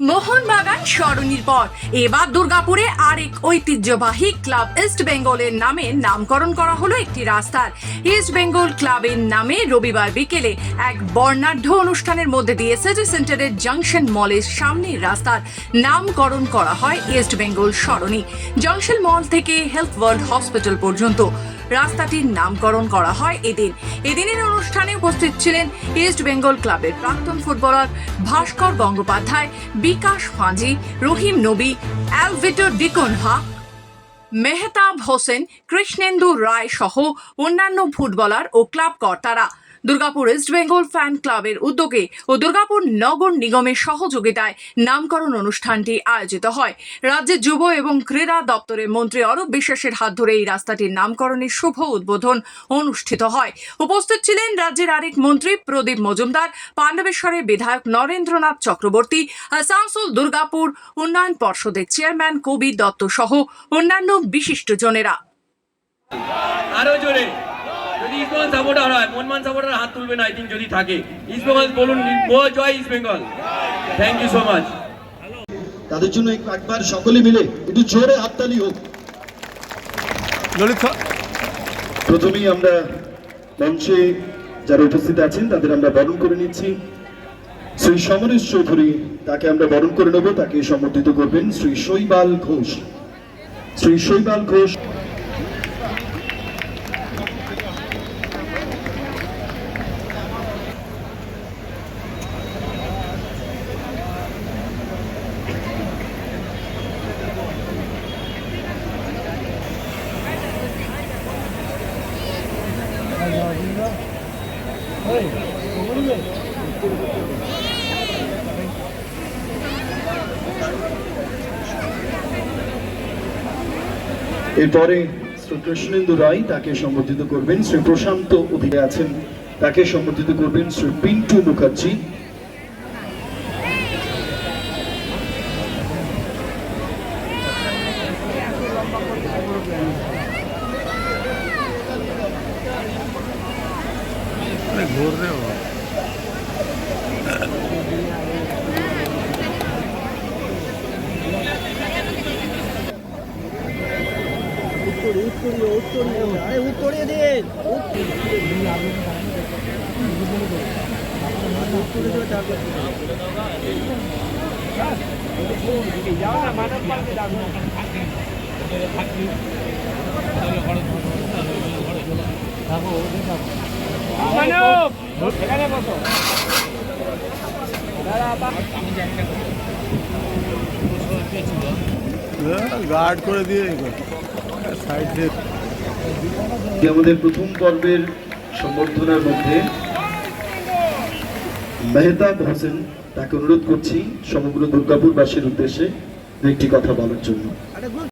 মোহনবাগান স্মরণীর পর। এবার দুর্গাপুরে আরেক ঐতিহ্যবাহী ক্লাব ইস্ট বেঙ্গলের নামে নামকরণ করা হলো একটি রাস্তার। ইস্ট বেঙ্গল ক্লাবের নামে রবিবার বিকেলে এক বর্ণাঢ্য অনুষ্ঠানের মধ্যে দিয়ে সিটি সেন্টারের জাংশন মলের সামনের রাস্তার নামকরণ করা হয় ইস্ট বেঙ্গল স্মরণী জাংশন মল থেকে হেলথ ওয়ার্ল্ড হসপিটাল পর্যন্ত। রাস্তাটির নামকরণ করা হয় এদিন। এদিনের অনুষ্ঠানে উপস্থিত ছিলেন ইস্ট বেঙ্গল ক্লাবের প্রাক্তন ফুটবলার ভাস্কর গঙ্গোপাধ্যায়, বিকাশ ফাঁজি রহিম নবী অ্যালভিটো ডিকোনহা মেহতাব হোসেন, কৃষ্ণেন্দু রায় সহ অন্যান্য ফুটবলার ও ক্লাব কর্তারা। দুর্গাপুর ইস্ট বেঙ্গল ফ্যান ক্লাবের উদ্যোগে ও দুর্গাপুর নগর নিগমের সহযোগিতায় নামকরণ অনুষ্ঠানটি আয়োজিত হয়। রাজ্যের যুব এবং ক্রীড়া দপ্তরের মন্ত্রী অরূপ বিশ্বাসের হাত ধরে এই রাস্তাটির নামকরণের শুভ উদ্বোধন অনুষ্ঠিত হয়। উপস্থিত ছিলেন রাজ্যের আরেক মন্ত্রী প্রদীপ মজুমদার, পাণ্ডবেশ্বরের বিধায়ক নরেন্দ্রনাথ চক্রবর্তী আসানসোল দুর্গাপুর উন্নয়ন পর্ষদের চেয়ারম্যান কবি দত্ত সহ অন্যান্য বিশিষ্টজনেরা আরও জোরে। যদি সাপোর্টার হয় মনমান সাপোর্টার হাত তুলবেন আই থিঙ্ক যদি থাকে। ইস্টবেঙ্গল বলুন গো জয় East Bengal thank you so much তাদের জন্য একবার সকলে মিলে একটু জোরে হাততালি হোক। ললিত প্রথমেই আমরা মঞ্চে যারা উপস্থিত আছেন তাদের আমরা বরণ করে নিচ্ছি। শ্রী সমরেশ চৌধুরী তাকে আমরা বরণ করে নেব তাকে সম্বোধিত করবেন শ্রী শৈবাল ঘোষ। শ্রী শৈবাল ঘোষ। এরপরে কৃষ্ণেন্দু রায় তাকে সম্বোধিত করবেন। শ্রী প্রশান্ত অধিকারী আছেন, তাকে সম্বোধিত করবেন শ্রী পিন্টু মুখার্জি। ঘোর রে বাবা। হ্যাঁ, গার্ড করে দিয়ে সাইড দিয়ে। যে আমাদের প্রথম পর্বের সম্বর্ধনার মধ্যে। মেহতাব হোসেন তাকে অনুরোধ করছি সমগ্র দুর্গাপুরবাসীর উদ্দেশ্যে একটি কথা বলার জন্য।